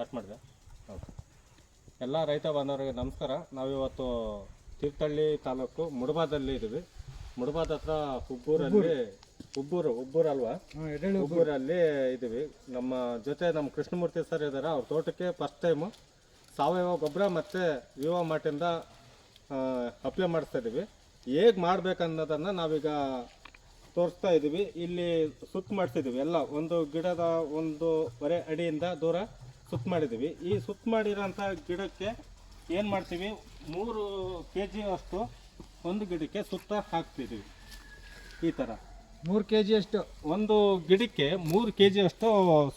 Start ಮಾಡಿದೆ. Okay. ಎಲ್ಲ ರೈತ ಬಾಂಧವರಿಗೆ ನಮಸ್ಕಾರ. ನಾವಿವತ್ತು ತೀರ್ಥಹಳ್ಳಿ ತಾಲೂಕು ಮುಡಬಾದಲ್ಲಿ ಇದ್ದೀವಿ ಮುಡಬಾದ ಹತ್ರ ಹುಬ್ಬೂರಲ್ಲಿ ಹುಬ್ಬೂರು ಹುಬ್ಬೂರು ಅಲ್ವಾ? ಹುಬ್ಬೂರಲ್ಲಿ ಇದ್ದೀವಿ ನಮ್ಮ ಜೊತೆ ನಮ್ಮ ಕೃಷ್ಣಮೂರ್ತಿ ಸರ್ ಇದ್ದಾರೆ ಅವ್ರ ತೋಟಕ್ಕೆ ಫಸ್ಟ್ ಟೈಮು ಸಾವಯವ ಗೊಬ್ಬರ ಮತ್ತು ವಿವ ಮಾರ್ಟಿಂದ ಅಪ್ಲೈ ಮಾಡಿಸ್ತಾ ಇದ್ದೀವಿ ಹೇಗೆ ಮಾಡಬೇಕನ್ನೋದನ್ನು ನಾವೀಗ ತೋರಿಸ್ತಾ ಇದ್ದೀವಿ ಇಲ್ಲಿ ಸುತ್ತ ಮಾಡಿಸಿದ್ದೀವಿ ಎಲ್ಲ. ಒಂದು ಗಿಡದ ಒಂದು ಒಂದೂವರೆ ಅಡಿಯಿಂದ ದೂರ ಸುತ್ತ ಮಾಡಿದ್ದೀವಿ. ಈ ಸುತ್ತ ಮಾಡಿರೋಂಥ ಗಿಡಕ್ಕೆ ಏನು ಮಾಡ್ತೀವಿ? ಮೂರು ಕೆ ಜಿ ಅಷ್ಟು ಒಂದು ಗಿಡಕ್ಕೆ ಸುತ್ತ ಹಾಕ್ತಿದ್ದೀವಿ. ಈ ಥರ ಮೂರು ಕೆ ಜಿ ಅಷ್ಟು. ಒಂದು ಗಿಡಕ್ಕೆ ಮೂರು ಕೆ ಜಿ ಅಷ್ಟು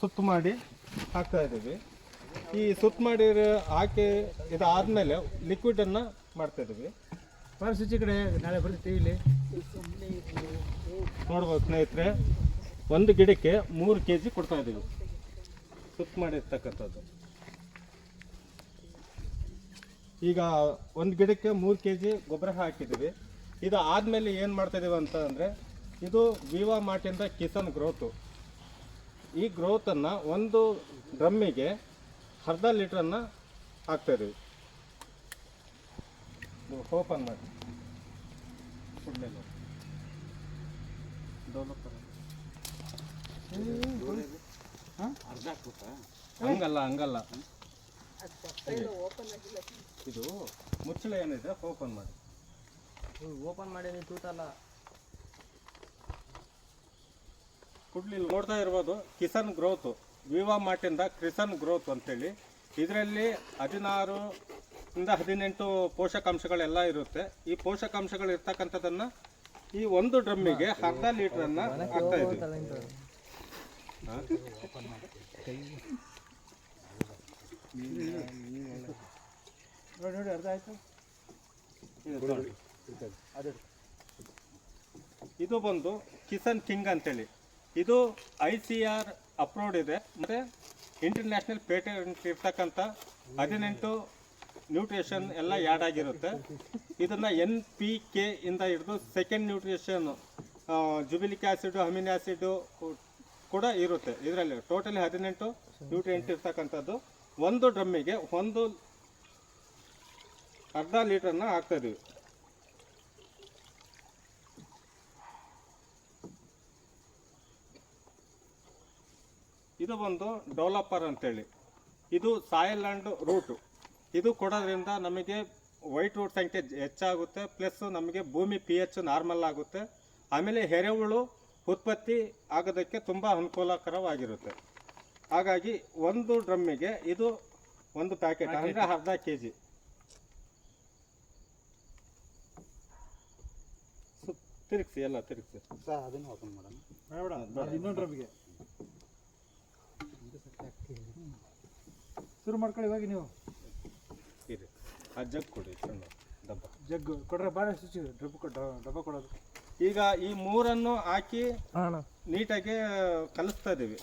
ಸುತ್ತ ಮಾಡಿ ಹಾಕ್ತಾ ಇದ್ದೀವಿ. ಈ ಸುತ್ತ ಮಾಡಿರೋ ಹಾಕಿ ಇದಾದಮೇಲೆ ಲಿಕ್ವಿಡನ್ನು ಮಾಡ್ತಾ ಇದ್ದೀವಿ. ಬಾಳ ಶುಚಿ ಕಡೆ ನಾಳೆ ಬರ್ತೀವಿ ಇಲ್ಲಿ. ನೋಡ್ಬೋದು ಸ್ನೇಹಿತರೆ ಒಂದು ಗಿಡಕ್ಕೆ ಮೂರು ಕೆ ಜಿ ಕೊಡ್ತಾ ಇದ್ದೀವಿ. ಸುತ್ತ ಮಾಡಿರ್ತಕ್ಕಂಥದ್ದು. ಈಗ ಒಂದು ಗಿಡಕ್ಕೆ ಮೂರು ಕೆ ಜಿ ಗೊಬ್ಬರ ಹಾಕಿದ್ದೀವಿ. ಇದು ಆದಮೇಲೆ ಏನು ಮಾಡ್ತಾ ಇದೀವಿ ಅಂತ ಅಂದರೆ, ಇದು ವಿವಾ ಮಾರ್ಟಿಂದ ಕಿಸನ್ ಗ್ರೋತು. ಈ ಗ್ರೋತನ್ನು ಒಂದು ಡ್ರಮ್ಮಿಗೆ ಅರ್ಧ ಲೀಟ್ರನ್ನು ಹಾಕ್ತಾಯಿದ್ದೀವಿ ಓಪನ್ ಮಾಡಿ. ಕುಡ್ಲಿಲ್ಲ. ಹಂಗಲ್ಲ ಹಂಗಲ್ಲ ಇದು ಮುಚ್ಚಳ ಏನಿದೆ ಓಪನ್ ಮಾಡಿ ಓಪನ್ ಮಾಡಿ ನೀವು ತೂತಲ್ಲ ಕುಡ್ಲಿಲ್ಲ ನೋಡ್ತಾ ಇರ್ಬೋದು ಕಿಸನ್ ಗ್ರೋತ್ ವಿವಾ ಮಾರ್ಟಿಂದ ಕ್ರಿಸನ್ ಗ್ರೋತ್ ಅಂತೇಳಿ ಇದರಲ್ಲಿ ಹದಿನಾರು ಇಂದ ಹದಿನೆಂಟು ಪೋಷಕಾಂಶಗಳೆಲ್ಲ ಇರುತ್ತೆ ಈ ಪೋಷಕಾಂಶಗಳು ಇರ್ತಕ್ಕಂಥದ್ದನ್ನು ಈ ಒಂದು ಡ್ರಮ್ಮಿಗೆ ಅರ್ಧ ಲೀಟ್ರನ್ನು ಹಾಕ್ತಾ ಇದ್ದೀವಿ? ನೋಡಿ ನೋಡಿ ಅರ್ಧ ಆಯ್ತು ಇದು ಬಂದು ಕಿಸನ್ ಕಿಂಗ್ ಅಂತೇಳಿ. ಇದು ಐ ಸಿ ಆರ್ ಅಪ್ರೂವ್ಡ್ ಇದೆ. ಮತ್ತು ಇಂಟರ್ನ್ಯಾಷನಲ್ ಪೇಟೆಂಟ್ ಇರ್ತಕ್ಕಂಥ ಹದಿನೆಂಟು ನ್ಯೂಟ್ರಿಷನ್ ಎಲ್ಲ ಆ್ಯಡ್ ಆಗಿರುತ್ತೆ. ಇದನ್ನು ಎನ್ ಪಿ ಕೆ ಇಂದ ಹಿಡಿದು ಸೆಕೆಂಡ್ ನ್ಯೂಟ್ರಿಷನ್ ಜುಬಿಲಿಕ್ ಆಸಿಡ್, ಅಮಿನ್ ಆ್ಯಸಿಡು ಕೂಡ ಇರುತ್ತೆ. ಇದರಲ್ಲಿ ಟೋಟಲಿ ಹದಿನೆಂಟು ನ್ಯೂಟ್ರಿಯೆಂಟ್ ಇರ್ತಕ್ಕಂಥದ್ದು. ಒಂದು ಡ್ರಮ್ಮಿಗೆ ಒಂದು ಅರ್ಧ ಲೀಟರ್ನ ಹಾಕ್ತಾ ಇದೀವಿ. ಇದು ಒಂದು ಡೆವಲಪರ್ ಅಂತೇಳಿ. ಇದು ಸಾಯಿಲ್ ಆ್ಯಂಡ್ ರೂಟು ಇದು ಕೊಡೋದ್ರಿಂದ ನಮಗೆ ವೈಟ್ ರೂಟ್ ಸಂಖ್ಯೆ ಹೆಚ್ಚಾಗುತ್ತೆ ಪ್ಲಸ್ ನಮಗೆ ಭೂಮಿ ಪಿ ಎಚ್ ನಾರ್ಮಲ್ ಆಗುತ್ತೆ. ಆಮೇಲೆ ಎರೆಹುಳು ಉತ್ಪತ್ತಿ ಆಗೋದಕ್ಕೆ ತುಂಬ ಅನುಕೂಲಕರವಾಗಿರುತ್ತೆ. ಹಾಗಾಗಿ ಒಂದು ಡ್ರಮ್ಮಿಗೆ ಇದು ಒಂದು ಪ್ಯಾಕೆಟ್ ಅಂದರೆ ಅರ್ಧ ಕೆ ಜಿ ತಿರುಗಿಸಿ ಎಲ್ಲ ತಿರುಗಿಸಿ. ಅದನ್ನು ಓಪನ್ ಮಾಡೋಣ. ಬೇಡ ಇನ್ನೊಂದು ಶುರು ಮಾಡ್ಕೊಳ್ಳಿ ಇವಾಗ ನೀವು. ಇರಿ. ಆ ಜಗ್ ಕೊಡಿ ಸಣ್ಣ ಡಬ್ಬ. ಜಗ್ಗು ಕೊಡ್ರೆ ಭಾಳ ಶುಚಿ ಡಬ್ಬ ಕೊಡ ಡಬ್ಬ ಕೊಡೋದು. ಈಗ ಈ ಮೂರನ್ನು ಹಾಕಿ ನೀಟಾಗಿ ಕಲಿಸ್ತಾ ಇದ್ದೀವಿ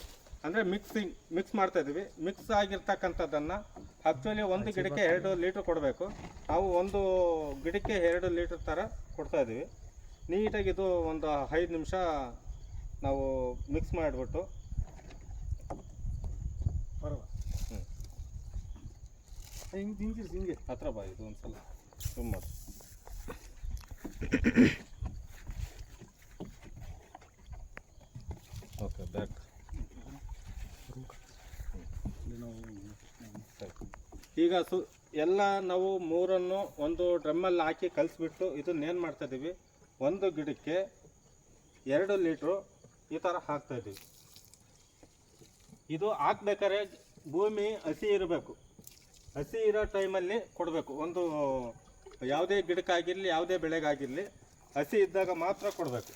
ಅಂದರೆ ಮಿಕ್ಸಿಂಗ್ ಮಿಕ್ಸ್ ಮಾಡ್ತಾ ಇದ್ದೀವಿ ಮಿಕ್ಸ್ ಆಗಿರ್ತಕ್ಕಂಥದ್ದನ್ನು ಆ್ಯಕ್ಚುಲಿ ಒಂದು ಗಿಡಕ್ಕೆ ಎರಡು ಲೀಟ್ರ್ ಕೊಡಬೇಕು. ನಾವು ಒಂದು ಗಿಡಕ್ಕೆ ಎರಡು ಲೀಟ್ರ್ ಥರ ಕೊಡ್ತಾ ಇದ್ದೀವಿ ನೀಟಾಗಿ ಇದು ಒಂದು ಐದು ನಿಮಿಷ ನಾವು ಮಿಕ್ಸ್ ಮಾಡಿಬಿಟ್ಟು. ಹಿಂಗೆ ಹಿಂಗೆ ಹತ್ರ ಬಾ ಇದು ಒಂದು ಸಲ ತುಂಬ ಓಕೆ ಬ್ಯಾಕ್ ಈಗ ಸು ಎಲ್ಲ ನಾವು ಮೂರನ್ನು ಒಂದು ಡ್ರಮ್ಮಲ್ಲಿ ಹಾಕಿ ಕಲಿಸ್ಬಿಟ್ಟು ಇದನ್ನೇನು ಮಾಡ್ತಾಯಿದ್ದೀವಿ ಒಂದು ಗಿಡಕ್ಕೆ ಎರಡು ಲೀಟ್ರು ಈ ಥರ ಹಾಕ್ತಾ ಇದ್ದೀವಿ ಇದು ಹಾಕ್ಬೇಕಾದ್ರೆ ಭೂಮಿ ಹಸಿ ಇರಬೇಕು. ಹಸಿ ಇರೋ ಟೈಮಲ್ಲಿ ಕೊಡಬೇಕು. ಒಂದು ಯಾವುದೇ ಗಿಡಕ್ಕಾಗಿರಲಿ, ಯಾವುದೇ ಬೆಳೆಗಾಗಿರಲಿ ಹಸಿ ಇದ್ದಾಗ ಮಾತ್ರ ಕೊಡಬೇಕು.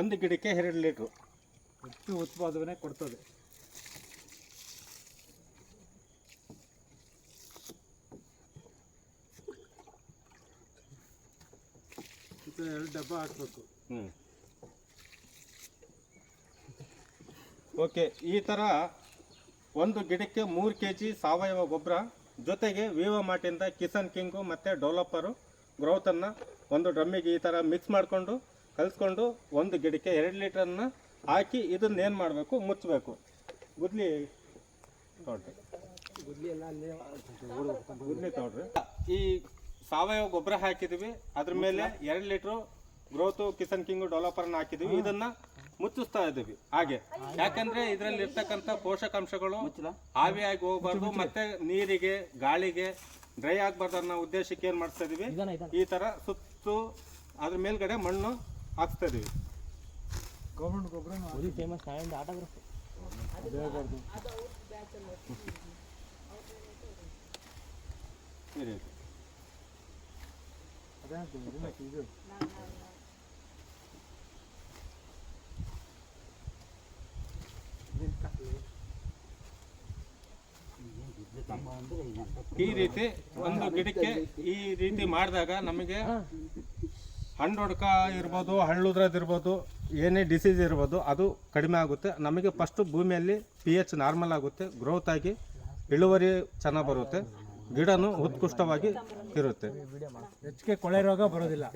ಒಂದು ಗಿಡಕ್ಕೆ ಎರಡು ಲೀಟ್ರು. ಹೆಚ್ಚು ಉತ್ಪಾದನೆ ಕೊಡ್ತದೆ. ಎರಡು ಡಬ್ಬ ಹಾಕ್ಬೇಕು. ಓಕೆ, ಈ ಥರ ಒಂದು ಗಿಡಕ್ಕೆ ಮೂರು ಕೆ ಜಿ ಸಾವಯವ ಗೊಬ್ಬರ, ಜೊತೆಗೆ ವಿವೋ ಮಾರ್ಟಿಂದ ಕಿಸನ್ ಕಿಂಗು ಮತ್ತು ಡೆವಲಪರು ಗ್ರೋತನ್ನು ಒಂದು ಡ್ರಮ್ಮಿಗೆ ಈ ಥರ ಮಿಕ್ಸ್ ಮಾಡಿಕೊಂಡು, ಕಲಿಸ್ಕೊಂಡು ಒಂದು ಗಿಡಕ್ಕೆ ಎರಡು ಲೀಟ್ರನ್ನ ಹಾಕಿ ಇದನ್ನ ಏನು ಮಾಡಬೇಕು? ಮುಚ್ಚಬೇಕು. ಗುದ್ಲಿ ತೊಡ್ರಿ. ಗುದ್ಲಿ ತೊಡ್ರಿ. ಈ ಸಾವಯವ ಗೊಬ್ಬರ ಹಾಕಿದ್ವಿ. ಅದ್ರ ಮೇಲೆ ಎರಡು ಲೀಟ್ರು ಗ್ರೋತು ಕಿಸನ್ ಕಿಂಗು ಡೆವಲಪರ್ನ ಹಾಕಿದ್ವಿ. ಇದನ್ನ ಮುಚ್ಚಿಸ್ತಾ ಇದ್ದೀವಿ ಹಾಗೆ. ಯಾಕಂದ್ರೆ ಇದರಲ್ಲಿ ಇರ್ತಕ್ಕಂಥ ಪೋಷಕಾಂಶಗಳು ಆವಿಯಾಗಿ ಹೋಗ್ಬಾರ್ದು. ಮತ್ತೆ ನೀರಿಗೆ ಗಾಳಿಗೆ ಡ್ರೈ ಆಗ್ಬಾರ್ದು ಅನ್ನೋ ಉದ್ದೇಶಕ್ಕೆ ಏನ್ ಮಾಡ್ತಾ ಇದೀವಿ? ಈ ತರ ಸುತ್ತು ಅದ್ರ ಮೇಲ್ಗಡೆ ಮಣ್ಣು ಹಾಕ್ತಾ ಇದೀವಿ. ಗೌರ್ಮೆಂಟ್ ಗೊಬ್ಬರ ಫೇಮಸ್ ಆ್ಯಂಡ್ ಆಟೋಗ್ರಫಿ ಈ ರೀತಿ ಅದೇ ಇದು ಈ ರೀತಿ ಒಂದು ಗಿಡಕ್ಕೆ ಈ ರೀತಿ ಮಾಡಿದಾಗ ನಮಗೆ ಹಣ್ಣು ಹೊಡ್ಕ ಇರ್ಬೋದು ಹಳ್ಳುದ್ರದ್ದು ಇರ್ಬೋದು ಏನೇ ಡಿಸೀಸ್ ಇರ್ಬೋದು ಅದು ಕಡಿಮೆ ಆಗುತ್ತೆ. ನಮಗೆ ಫಸ್ಟು ಭೂಮಿಯಲ್ಲಿ ಪಿ ಎಚ್ ನಾರ್ಮಲ್ ಆಗುತ್ತೆ ಗ್ರೋತ್ ಆಗಿ ಇಳುವರಿ ಚೆನ್ನಾಗಿ ಬರುತ್ತೆ ಗಿಡನೂ ಉತ್ಕೃಷ್ಟವಾಗಿ ಇರುತ್ತೆ. ಹೆಚ್ಚಿಗೆ ಕೊಳೆ ರೋಗ ಬರೋದಿಲ್ಲ.